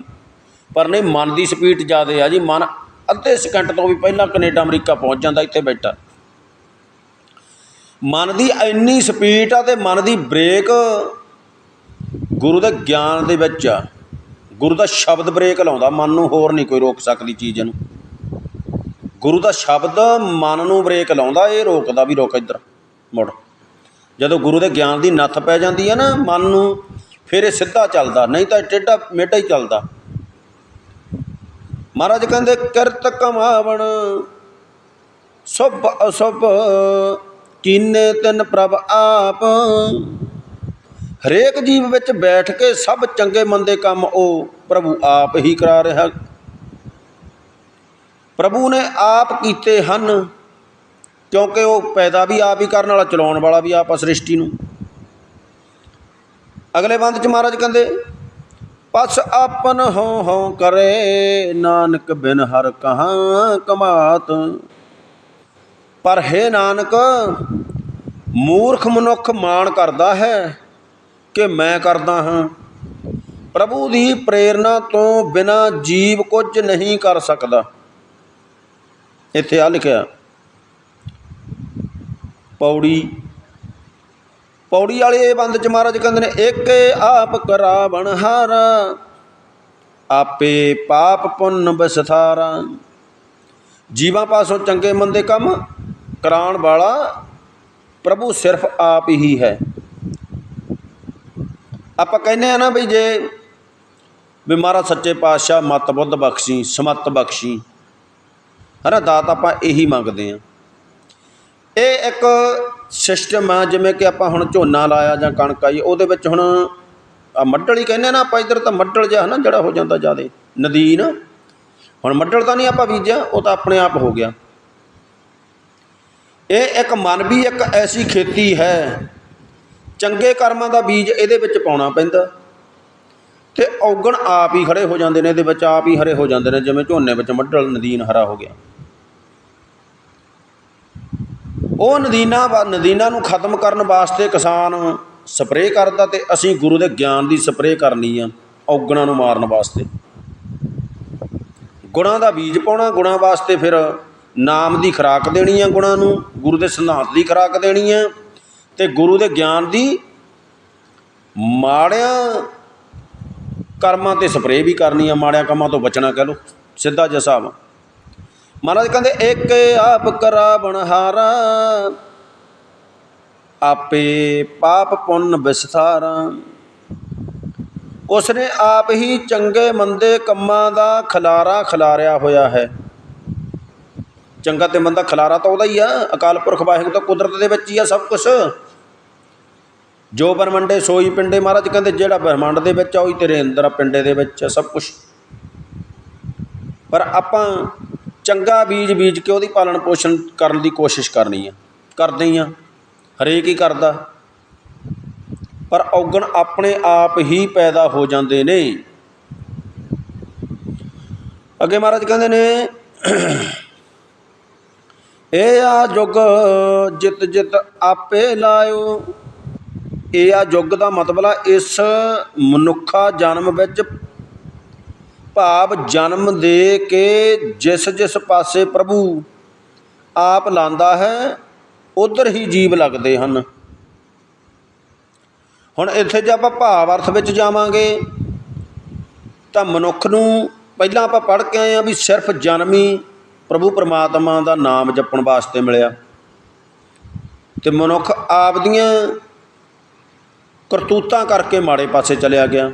ਪਰ ਨਹੀਂ, ਮਨ ਦੀ ਸਪੀਡ ਜ਼ਿਆਦੇ ਆ ਜੀ। ਮਨ ਅੱਧੇ ਸਕਿੰਟ ਤੋਂ ਵੀ ਪਹਿਲਾਂ ਕੈਨੇਡਾ, ਅਮਰੀਕਾ ਪਹੁੰਚ ਜਾਂਦਾ, ਇੱਥੇ ਬੈਠਾ। ਮਨ ਦੀ ਇੰਨੀ ਸਪੀਡ ਆ ਤੇ ਮਨ ਦੀ ਬ੍ਰੇਕ ਗੁਰੂ ਦੇ ਗਿਆਨ ਦੇ ਵਿੱਚ ਆ। ਗੁਰੂ ਦਾ ਸ਼ਬਦ ਬ੍ਰੇਕ ਲਾਉਂਦਾ, ਮਨ ਨੂੰ ਹੋਰ ਨਹੀਂ ਕੋਈ ਰੋਕ ਸਕਦੀ ਚੀਜ਼ ਨੂੰ। ਗੁਰੂ ਦਾ ਸ਼ਬਦ ਮਨ ਨੂੰ ਬ੍ਰੇਕ ਲਾਉਂਦਾ, ਇਹ ਰੋਕਦਾ ਵੀ ਰੋਕ ਇੱਧਰ, ਮੁੜ। ਜਦੋਂ ਗੁਰੂ ਦੇ ਗਿਆਨ ਦੀ ਨੱਥ ਪੈ ਜਾਂਦੀ ਹੈ ਨਾ, ਮਨ ਨੂੰ, ਫਿਰ ਇਹ ਸਿੱਧਾ ਚੱਲਦਾ, ਨਹੀਂ ਤਾਂ ਟੇਢਾ ਮੇਢਾ ਹੀ ਚੱਲਦਾ। ਮਹਾਰਾਜ ਕਹਿੰਦੇ, ਕਿਰਤ ਕਮਾਵਣ, ਸੁਭ ਅਸੁਭ, ਕੀਨੇ ਤਿੰਨ ਪ੍ਰਭ ਆਪ। ਹਰੇਕ ਜੀਵ ਵਿੱਚ ਬੈਠ ਕੇ ਸਭ ਚੰਗੇ ਮੰਦੇ ਕੰਮ ਉਹ ਪ੍ਰਭੂ ਆਪ ਹੀ ਕਰਾ ਰਿਹਾ। ਪ੍ਰਭੂ ਨੇ ਆਪ ਕੀਤੇ ਹਨ, ਕਿਉਂਕਿ ਉਹ ਪੈਦਾ ਵੀ ਆਪ ਹੀ ਕਰਨ ਵਾਲਾ, ਚਲਾਉਣ ਵਾਲਾ ਵੀ ਆਪ ਸ੍ਰਿਸ਼ਟੀ ਨੂੰ। ਅਗਲੇ ਬੰਦ ਚ ਮਹਾਰਾਜ ਕਹਿੰਦੇ ਪਸ ਆਪਨ ਹੋ ਹੋ ਕਰੇ, ਨਾਨਕ ਬਿਨ ਹਰ ਕਹਾਂ ਕਮਾਤ। ਪਰ ਹੈ ਨਾਨਕ, ਮੂਰਖ ਮਨੁੱਖ ਮਾਣ ਕਰਦਾ ਹੈ ਕਿ ਮੈਂ ਕਰਦਾ ਹਾਂ। ਪ੍ਰਭੂ ਦੀ ਪ੍ਰੇਰਣਾ ਤੋਂ ਬਿਨਾ ਜੀਵ ਕੁਝ ਨਹੀਂ ਕਰ ਸਕਦਾ। ਇੱਥੇ ਆ ਲਿਖਿਆ, ਪੌੜੀ ਪੌੜੀ ਵਾਲੇ ਇਹ ਬੰਦ ਚ ਮਹਾਰਾਜ ਕਹਿੰਦੇ ਨੇ ਇੱਕ ਆਪ ਕਰਾਵਣ ਹਾਰ, ਆਪੇ ਪਾਪ ਪੁੰਨ ਬਸਥਾਰਾ ਜੀਵਾਂ ਪਾਸੋਂ ਚੰਗੇ ਮੰਦੇ ਕੰਮ ਕਰਾਉਣ ਵਾਲਾ ਪ੍ਰਭੂ ਸਿਰਫ ਆਪ ਹੀ ਹੈ। ਆਪਾਂ ਕਹਿੰਦੇ ਆ ਨਾ ਵੀ ਜੇ ਵੀ ਮਹਾਰਾਜ ਸੱਚੇ ਪਾਤਸ਼ਾਹ ਮਤ ਬੁੱਧ ਬਖਸ਼ੀ, ਸਮਤ ਬਖਸ਼ੀ, ਹਨਾ, ਦਾਤ ਆਪਾਂ ਇਹੀ ਮੰਗਦੇ ਆ ਇਹ ਇੱਕ ਸਿਸਟਮ ਆ, ਜਿਵੇਂ ਕਿ ਆਪਾਂ ਹੁਣ ਝੋਨਾ ਲਾਇਆ ਜਾਂ ਕਣਕ ਆਈ, ਉਹਦੇ ਵਿੱਚ ਹੁਣ ਆ ਮੱਡਲ ਹੀ ਕਹਿੰਦੇ ਨਾ, ਆਪਾਂ ਇੱਧਰ ਤਾਂ ਮੱਡਲ ਜਿਹਾ ਨਾ ਜਿਹੜਾ ਹੋ ਜਾਂਦਾ ਜ਼ਿਆਦਾ, ਨਦੀਨ। ਹੁਣ ਮੱਡਲ ਤਾਂ ਨਹੀਂ ਆਪਾਂ ਬੀਜਿਆ, ਉਹ ਤਾਂ ਆਪਣੇ ਆਪ ਹੋ ਗਿਆ। ਇਹ ਇੱਕ ਮਨ ਵੀ ਇੱਕ ਐਸੀ ਖੇਤੀ ਹੈ, ਚੰਗੇ ਕਰਮਾਂ ਦਾ ਬੀਜ ਇਹਦੇ ਵਿੱਚ ਪਾਉਣਾ ਪੈਂਦਾ। ਤੇ ਔਗਣ ਆਪ ਹੀ ਖੜੇ ਹੋ ਜਾਂਦੇ ਨੇ, ਇਹਦੇ ਵਿੱਚ ਆਪ ਹੀ ਹਰੇ ਹੋ ਜਾਂਦੇ ਨੇ, ਜਿਵੇਂ ਝੋਨੇ ਵਿੱਚ ਮੱਡਲ ਨਦੀਨ ਹਰਾ ਹੋ ਗਿਆ। ਉਹ ਨਦੀਨਾਂ ਵਾ- ਨਦੀਨਾਂ ਨੂੰ ਖਤਮ ਕਰਨ ਵਾਸਤੇ ਕਿਸਾਨ ਸਪਰੇਅ ਕਰਦਾ ਤੇ ਅਸੀਂ ਗੁਰੂ ਦੇ ਗਿਆਨ ਦੀ ਸਪਰੇਅ ਕਰਨੀ ਆ ਔਗਣਾਂ ਨੂੰ ਮਾਰਨ ਵਾਸਤੇ। ਗੁਣਾਂ ਦਾ ਬੀਜ ਪਾਉਣਾ, ਗੁਣਾਂ ਵਾਸਤੇ ਫਿਰ ਨਾਮ ਦੀ ਖੁਰਾਕ ਦੇਣੀ ਆ ਗੁਣਾਂ ਨੂੰ, ਗੁਰੂ ਦੇ ਸਿਧਾਂਤ ਦੀ ਖੁਰਾਕ ਦੇਣੀ ਆ ਤੇ ਗੁਰੂ ਦੇ ਗਿਆਨ ਦੀ ਮਾੜਿਆਂ ਕਰਮਾਂ ਤੇ ਸਪਰੇਅ ਵੀ ਕਰਨੀ ਆ, ਮਾੜਿਆਂ ਕੰਮਾਂ ਤੋਂ ਬਚਣਾ ਕਹਿ ਲੋ ਸਿੱਧਾ ਜਿਹਾ ਹਿਸਾਬ ਮਹਾਰਾਜ ਕਹਿੰਦੇ, ਇੱਕ ਆਪ ਕਰਾ ਬਣਹਾਰਾ, ਆਪੇ ਪਾਪ ਪੁੰਨ ਵਿਸਥਾਰਾ। ਉਸਨੇ ਆਪ ਹੀ ਚੰਗੇ ਮੰਦੇ ਕੰਮਾਂ ਦਾ ਖਲਾਰਾ ਖਿਲਾਰਿਆ ਹੋਇਆ ਹੈ। ਚੰਗਾ ਤੇ ਮੰਦਾ ਖਲਾਰਾ ਤਾਂ ਉਹਦਾ ਹੀ ਆ, ਅਕਾਲ ਪੁਰਖ ਵਾਹਿਗੁਰੂ ਤਾਂ ਕੁਦਰਤ ਦੇ ਵਿੱਚ ਹੀ ਆ ਸਭ ਕੁਝ ਜੋ ਬ੍ਰਹਮੰਡੇ ਸੋਈ ਪਿੰਡੇ, ਮਹਾਰਾਜ ਕਹਿੰਦੇ, ਜਿਹੜਾ ਬ੍ਰਹਮੰਡ ਦੇ ਵਿੱਚ ਆ, ਉਹੀ ਤੇਰੇ ਅੰਦਰ ਆ, ਪਿੰਡੇ ਦੇ ਵਿੱਚ ਆ ਸਭ ਕੁਝ ਪਰ ਆਪਾਂ ਚੰਗਾ ਬੀਜ ਬੀਜ ਕੇ ਉਹਦੀ ਪਾਲਣ ਪੋਸ਼ਣ ਕਰਨ ਦੀ ਕੋਸ਼ਿਸ਼ ਕਰਨੀ ਆ। ਕਰਦੇ ਹੀ ਆ। ਹਰੇਕ ਹੀ ਕਰਦਾ। ਪਰ ਔਗਣ ਆਪਣੇ ਆਪ ਹੀ ਪੈਦਾ ਹੋ ਜਾਂਦੇ ਨੇ। ਅੱਗੇ ਮਹਾਰਾਜ ਕਹਿੰਦੇ ਨੇ, ਇਹ ਆ ਜੁਗ ਜਿਤ ਜਿਤ ਆਪੇ ਲਾਇਓ। ਇਹ ਆ ਯੁੱਗ ਦਾ ਮਤਲਬ ਆ ਇਸ ਮਨੁੱਖਾ ਜਨਮ ਵਿੱਚ ਭਾਵ ਜਨਮ ਦੇ ਕੇ ਜਿਸ ਜਿਸ ਪਾਸੇ ਪ੍ਰਭੂ ਆਪ ਲਾਂਦਾ ਹੈ, ਉਧਰ ਹੀ ਜੀਵ ਲੱਗਦੇ ਹਨ। ਹੁਣ ਇੱਥੇ ਜੇ ਆਪਾਂ ਭਾਵ ਅਰਥ ਵਿੱਚ ਜਾਵਾਂਗੇ, ਤਾਂ ਮਨੁੱਖ ਨੂੰ ਪਹਿਲਾਂ ਆਪਾਂ ਪੜ੍ਹ ਕੇ ਆਏ ਆ ਵੀ ਸਿਰਫ ਜਨਮ ਹੀ ਪ੍ਰਭੂ ਪਰਮਾਤਮਾ ਦਾ ਨਾਮ ਜਪਣ ਵਾਸਤੇ ਮਿਲਿਆ। ਤੇ ਮਨੁੱਖ ਆਪ ਦੀਆਂ ਕਰਤੂਤਾਂ ਕਰਕੇ ਮਾੜੇ ਪਾਸੇ ਚਲਿਆ ਗਿਆ।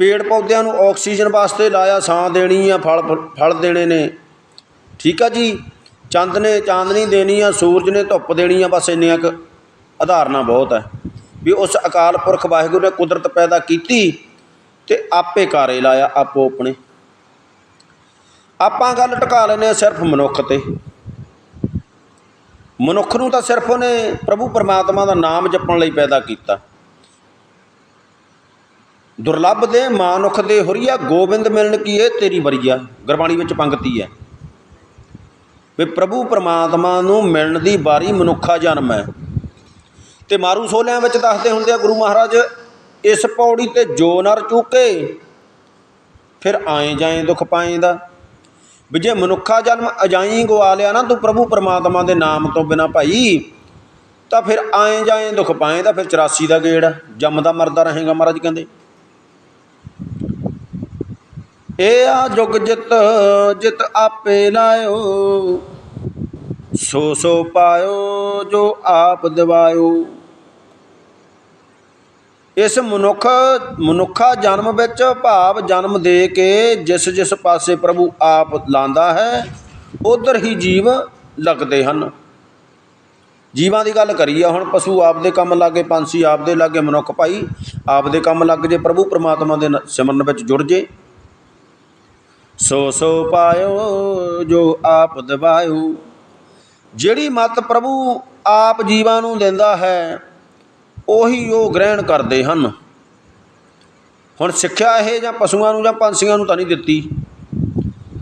ਪੇੜ ਪੌਦਿਆਂ ਨੂੰ ਆਕਸੀਜਨ ਵਾਸਤੇ ਲਾਇਆ ਛਾਂ ਦੇਣੀ ਆ, ਫਲ ਫਲ ਦੇਣੇ ਨੇ। ਠੀਕ ਆ ਜੀ? ਚੰਦ ਨੇ ਚਾਂਦਨੀ ਦੇਣੀ ਆ, ਸੂਰਜ ਨੇ ਧੁੱਪ ਦੇਣੀ ਆ, ਬਸ ਇੰਨੀਆਂ ਕੁ ਉਦਾਹਰਨਾਂ ਬਹੁਤ ਹੈ ਵੀ ਉਸ ਅਕਾਲ ਪੁਰਖ ਵਾਹਿਗੁਰੂ ਨੇ ਕੁਦਰਤ ਪੈਦਾ ਕੀਤੀ ਤੇ ਆਪੇ ਕਾਰੇ ਲਾਇਆ, ਆਪੋ ਆਪਣੇ। ਆਪਾਂ ਗੱਲ ਟਿਕਾ ਲੈਨੇ ਆ ਸਿਰਫ ਮਨੁੱਖ ਤੇ। ਮਨੁੱਖ ਨੂੰ ਤਾਂ ਸਿਰਫ ਉਹਨੇ ਪ੍ਰਭੂ ਪਰਮਾਤਮਾ ਦਾ ਨਾਮ ਜਪਣ ਲਈ ਪੈਦਾ ਕੀਤਾ। ਦੁਰਲੱਭ ਦੇ ਮਾਨੁਖ ਦੇ ਹੁਰੀਆ ਗੋਬਿੰਦ ਮਿਲਣ ਕੀ ਇਹ ਤੇਰੀ ਵਰੀਆ ਗੁਰਬਾਣੀ ਵਿੱਚ ਪੰਗਤੀ ਹੈ। ਵੀ ਪ੍ਰਭੂ ਪਰਮਾਤਮਾ ਨੂੰ ਮਿਲਣ ਦੀ ਬਾਰੀ ਮਨੁੱਖਾ ਜਨਮ ਹੈ। ਤੇ ਮਾਰੂ ਸੋਲਿਆਂ ਵਿੱਚ ਦੱਸਦੇ ਹੁੰਦੇ ਆ ਗੁਰੂ ਮਹਾਰਾਜ ਇਸ ਪੌੜੀ ਤੇ ਜੋ ਨਰ ਚੁੱਕੇ ਫਿਰ ਆਏ ਜਾਏ ਦੁੱਖ ਪਾਏਂਦਾ ਵੀ ਜੇ ਮਨੁੱਖਾ ਜਨਮ ਅਜਾਈ ਗਵਾ ਲਿਆ ਨਾ ਤੂੰ ਪ੍ਰਭੂ ਪਰਮਾਤਮਾ ਦੇ ਨਾਮ ਤੋਂ ਬਿਨਾ ਭਾਈ ਤਾਂ ਫਿਰ ਆਏ ਜਾਏ ਦੁੱਖ ਪਾਏਂਦਾ ਫਿਰ 84 ਦਾ ਗੇੜ ਆ, ਜੰਮਦਾ ਮਰਦਾ ਰਹੇਗਾ ਮਹਾਰਾਜ ਕਹਿੰਦੇ। ਇਹ ਆ ਜੁਗ ਜਿਤ ਜਿਤ ਆਪੇ ਲਾਇਓ। ਸੋ ਸੋ ਪਾਇਓ ਜੋ ਆਪ ਦਿਵਾਇਓ। ਇਸ ਮਨੁੱਖ, ਮਨੁੱਖਾ ਜਨਮ ਵਿੱਚ ਭਾਵ ਜਨਮ ਦੇ ਕੇ ਜਿਸ ਜਿਸ ਪਾਸੇ ਪ੍ਰਭੂ ਆਪ ਲਾਂਦਾ ਹੈ, ਉਧਰ ਹੀ ਜੀਵ ਲੱਗਦੇ ਹਨ। ਜੀਵਾਂ ਦੀ ਗੱਲ ਕਰੀਏ, ਹੁਣ ਪਸ਼ੂ ਆਪਦੇ ਕੰਮ ਲਾਗੇ, ਪੰਛੀ ਆਪਦੇ ਲਾਗੇ, ਮਨੁੱਖ ਭਾਈ ਆਪਦੇ ਕੰਮ ਲੱਗ ਜੇ, ਪ੍ਰਭੂ ਪ੍ਰਮਾਤਮਾ ਦੇ ਸਿਮਰਨ ਵਿੱਚ ਜੁੜ ਜੇ। ਸੋ ਸੋ ਪਾਇਓ ਜੋ ਆਪ ਦਿਵਾਇਓ ਜਿਹੜੀ ਮਤ ਪ੍ਰਭੂ ਆਪ ਜੀਵਾਂ ਨੂੰ ਦਿੰਦਾ ਹੈ, ਉਹੀ ਉਹ ਗ੍ਰਹਿਣ ਕਰਦੇ ਹਨ। ਹੁਣ ਸਿੱਖਿਆ ਇਹ ਜਾਂ ਪਸ਼ੂਆਂ ਨੂੰ ਜਾਂ ਪੰਛੀਆਂ ਨੂੰ ਤਾਂ ਨਹੀਂ ਦਿੱਤੀ।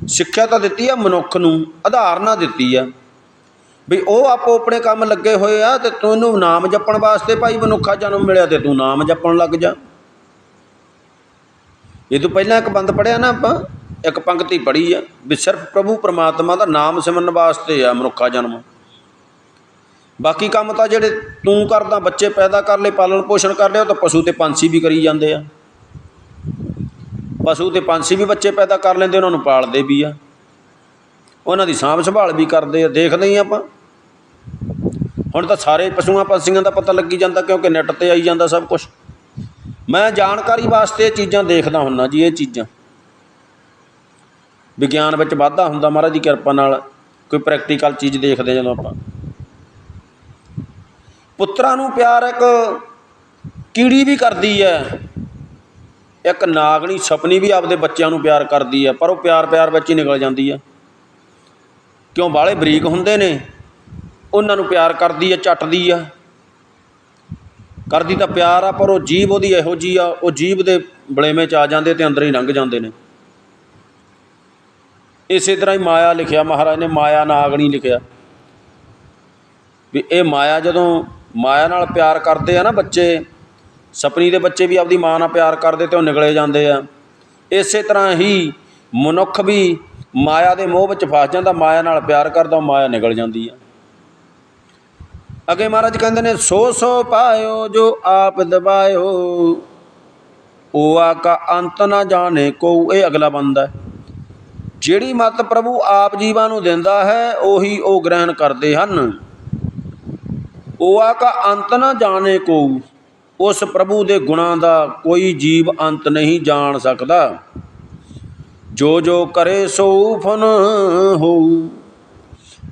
ਸਿੱਖਿਆ ਤਾਂ ਦਿੱਤੀ ਆ ਮਨੁੱਖ ਨੂੰ ਆਧਾਰਨਾ ਦਿੱਤੀ ਆ। ਵੀ ਉਹ ਆਪੋ ਆਪਣੇ ਕੰਮ ਲੱਗੇ ਹੋਏ ਆ ਤੇ ਤੂੰ ਨਾਮ ਜਪਣ ਵਾਸਤੇ ਭਾਈ ਮਨੁੱਖਾ ਜਨਮ ਮਿਲਿਆ ਤੇ ਤੂੰ ਨਾਮ ਜਪਣ ਲੱਗ ਜਾ। ਇਹ ਤੋਂ ਪਹਿਲਾਂ ਇੱਕ ਬੰਦ ਪੜਿਆ ਨਾ ਆਪਾਂ। ਇੱਕ ਪੰਕਤੀ ਪੜ੍ਹੀ ਆ ਵੀ ਸਿਰਫ ਪ੍ਰਭੂ ਪਰਮਾਤਮਾ ਦਾ ਨਾਮ ਸਿਮਰਨ ਵਾਸਤੇ ਆ ਮਨੁੱਖਾ ਜਨਮ। ਬਾਕੀ ਕੰਮ ਤਾਂ ਜਿਹੜੇ ਤੂੰ ਕਰਦਾ, ਬੱਚੇ ਪੈਦਾ ਕਰ ਲਏ, ਪਾਲਣ ਪੋਸ਼ਣ ਕਰ ਲਿਆ, ਉਹ ਤਾਂ ਪਸ਼ੂ ਤੇ ਪੰਛੀ ਵੀ ਕਰੀ ਜਾਂਦੇ ਆ। ਪਸ਼ੂ ਤੇ ਪੰਛੀ ਵੀ ਬੱਚੇ ਪੈਦਾ ਕਰ ਲੈਂਦੇ, ਉਹਨਾਂ ਨੂੰ ਪਾਲਦੇ ਵੀ ਆ। ਉਹਨਾਂ ਦੀ ਸਾਂਭ ਸੰਭਾਲ ਵੀ ਕਰਦੇ ਆ, ਦੇਖਦੇ ਹੀ ਆਪਾਂ। ਹੁਣ ਤਾਂ ਸਾਰੇ ਪਸ਼ੂਆਂ ਪੰਛੀਆਂ ਦਾ ਪਤਾ ਲੱਗੀ ਜਾਂਦਾ, ਕਿਉਂਕਿ ਨੈੱਟ ਤੇ ਆਈ ਜਾਂਦਾ ਸਭ ਕੁਝ ਮੈਂ ਜਾਣਕਾਰੀ ਵਾਸਤੇ ਇਹ ਚੀਜ਼ਾਂ ਦੇਖਦਾ ਹੁੰਨਾ ਜੀ, ਇਹ ਚੀਜ਼ਾਂ। ਵਿਗਿਆਨ ਵਿੱਚ ਵਾਧਾ ਹੁੰਦਾ ਮਹਾਰਾਜ ਦੀ ਕਿਰਪਾ ਨਾਲ, ਕੋਈ ਪ੍ਰੈਕਟੀਕਲ ਚੀਜ਼ ਦੇਖਦੇ ਜਦੋਂ ਆਪਾਂ। ਪੁੱਤਰਾਂ ਨੂੰ ਪਿਆਰ ਇੱਕ ਕੀੜੀ ਵੀ ਕਰਦੀ ਹੈ, ਇੱਕ ਨਾਗਣੀ ਸਪਨੀ ਵੀ ਆਪਦੇ ਬੱਚਿਆਂ ਨੂੰ ਪਿਆਰ ਕਰਦੀ ਹੈ, ਪਰ ਉਹ ਪਿਆਰ ਪਿਆਰ ਵਿੱਚ ਹੀ ਨਿਕਲ ਜਾਂਦੀ ਹੈ। ਕਿਉਂ ਬਾਲੇ ਬਰੀਕ ਹੁੰਦੇ ਨੇ, ਉਹਨਾਂ ਨੂੰ ਪਿਆਰ ਕਰਦੀ ਹੈ, ਚੱਟਦੀ ਆ ਕਰਦੀ ਤਾਂ ਪਿਆਰ ਆ, ਪਰ ਉਹ ਜੀਭ ਉਹਦੀ ਇਹੋ ਜੀ ਆ, ਉਹ ਜੀਭ ਦੇ ਬਲੇਵੇਂ ਚ ਆ ਜਾਂਦੇ ਤੇ ਅੰਦਰ ਹੀ ਲੰਘ ਜਾਂਦੇ ਨੇ। ਇਸੇ ਤਰ੍ਹਾਂ ਹੀ ਮਾਇਆ ਲਿਖਿਆ ਮਹਾਰਾਜ ਨੇ, ਮਾਇਆ ਨਾਗਣੀ ਲਿਖਿਆ। ਵੀ ਇਹ ਮਾਇਆ ਜਦੋਂ ਮਾਇਆ ਨਾਲ ਪਿਆਰ ਕਰਦੇ ਆ ਨਾ ਬੱਚੇ, ਸਪਨੀ ਦੇ ਬੱਚੇ ਵੀ ਆਪਦੀ ਮਾਂ ਨਾਲ ਪਿਆਰ ਕਰਦੇ ਤੇ ਉਹ ਨਿਗਲੇ ਜਾਂਦੇ ਆ। ਇਸੇ ਤਰ੍ਹਾਂ ਹੀ ਮਨੁੱਖ ਵੀ ਮਾਇਆ ਦੇ ਮੋਹ ਵਿੱਚ ਫਸ ਜਾਂਦਾ, ਮਾਇਆ ਨਾਲ ਪਿਆਰ ਕਰਦਾ, ਉਹ ਮਾਇਆ ਨਿਗਲ ਜਾਂਦੀ ਆ। ਅੱਗੇ ਮਹਾਰਾਜ ਕਹਿੰਦੇ ਨੇ, ਸੋ ਸੋ ਪਾਇਓ ਜੋ ਆਪ ਦਬਾਇਓ ਓਆ ਕਾ ਅੰਤ ਨਾ ਜਾਣੇ ਕੋ, ਇਹ ਅਗਲਾ ਬੰਦਾ ਹੈ ਜਿਹੜੀ ਮਤ ਪ੍ਰਭੂ ਆਪ ਜੀਵਾਂ ਨੂੰ ਦਿੰਦਾ ਹੈ, ਉਹੀ ਉਹ ਗ੍ਰਹਿਣ ਕਰਦੇ ਹਨ। ਓਆ ਕਾ ਅੰਤ ਨਾ ਜਾਣੇ ਕੋ ਉਸ ਪ੍ਰਭੂ ਦੇ ਗੁਣਾਂ ਦਾ ਕੋਈ ਜੀਵ ਅੰਤ ਨਹੀਂ ਜਾਣ ਸਕਦਾ। ਜੋ ਜੋ ਕਰੇ ਸੋ ਫਨ ਹੋਊ।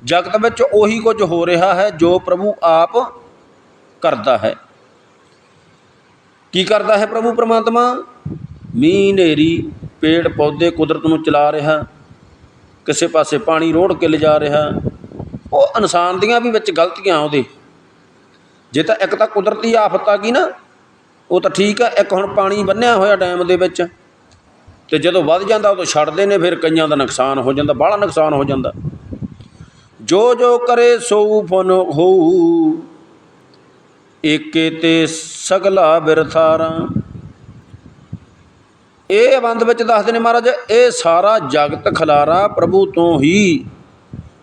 ਜਗਤ ਵਿੱਚ ਉਹੀ ਕੁਝ ਹੋ ਰਿਹਾ ਹੈ, ਜੋ ਪ੍ਰਭੂ ਆਪ ਕਰਦਾ ਹੈ। ਕੀ ਕਰਦਾ ਹੈ ਪ੍ਰਭੂ ਪ੍ਰਮਾਤਮਾ? ਮੀਂਹ ਹਨੇਰੀ ਪੇੜ ਪੌਦੇ ਕੁਦਰਤ ਨੂੰ ਚਲਾ ਰਿਹਾ। ਕਿਸੇ ਪਾਸੇ ਪਾਣੀ ਰੋੜ ਕੇ ਲਿਜਾ ਰਿਹਾ। ਉਹ ਇਨਸਾਨ ਦੀਆਂ ਵੀ ਵਿੱਚ ਗਲਤੀਆਂ ਉਹਦੇ। ਜੇ ਤਾਂ ਇੱਕ ਤਾਂ ਕੁਦਰਤੀ ਆਫਤ ਆ ਗਈ ਨਾ, ਉਹ ਤਾਂ ਠੀਕ ਆ, ਇੱਕ ਹੁਣ ਪਾਣੀ ਬੰਨਿਆ ਹੋਇਆ ਡੈਮ ਦੇ ਵਿੱਚ। ਤੇ ਜਦੋਂ ਵੱਧ ਜਾਂਦਾ, ਉਦੋਂ ਛੱਡਦੇ ਨੇ, ਫਿਰ ਕਈਆਂ ਦਾ ਨੁਕਸਾਨ ਹੋ ਜਾਂਦਾ, ਬਾਹਲਾ ਨੁਕਸਾਨ ਹੋ ਜਾਂਦਾ। ਜੋ ਜੋ ਕਰੇ ਸੋ ਫਨ ਹੋਊ। ਏਕੇ ਤੇ ਸਗਲਾ ਬਿਰਥਾਰਾ। ਇਹ ਬੰਦ ਵਿੱਚ ਦੱਸਦੇ ਨੇ ਮਹਾਰਾਜ, ਇਹ ਸਾਰਾ ਜਗਤ ਖਲਾਰਾ ਪ੍ਰਭੂ ਤੋਂ ਹੀ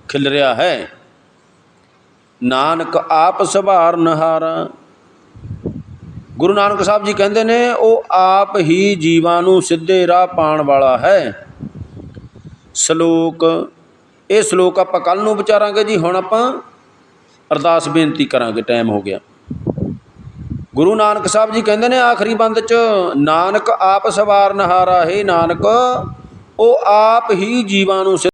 ਖਿਲ ਰਿਹਾ ਹੈ। ਨਾਨਕ ਆਪ ਸੁਭਾਰ ਨਹਾਰਾ। ਗੁਰੂ ਨਾਨਕ ਸਾਹਿਬ ਜੀ ਕਹਿੰਦੇ ਨੇ, ਉਹ ਆਪ ਹੀ ਜੀਵਾਂ ਨੂੰ ਸਿੱਧੇ ਰਾਹ ਪਾਉਣ ਵਾਲਾ ਹੈ। ਸ਼ਲੋਕ, ਇਹ ਸ਼ਲੋਕ ਆਪਾਂ ਕੱਲ ਨੂੰ ਵਿਚਾਰਾਂਗੇ ਜੀ, ਹੁਣ ਆਪਾਂ ਅਰਦਾਸ ਬੇਨਤੀ ਕਰਾਂਗੇ, ਟਾਈਮ ਹੋ ਗਿਆ। ਗੁਰੂ ਨਾਨਕ ਸਾਹਿਬ ਜੀ ਕਹਿੰਦੇ ਨੇ ਆਖਰੀ ਬੰਦ ਚ, ਨਾਨਕ ਆਪ ਸਵਾਰ ਨਹਾਰਾ, ਹੈ ਨਾਨਕ, ਉਹ ਆਪ ਹੀ ਜੀਵਾਂ ਨੂੰ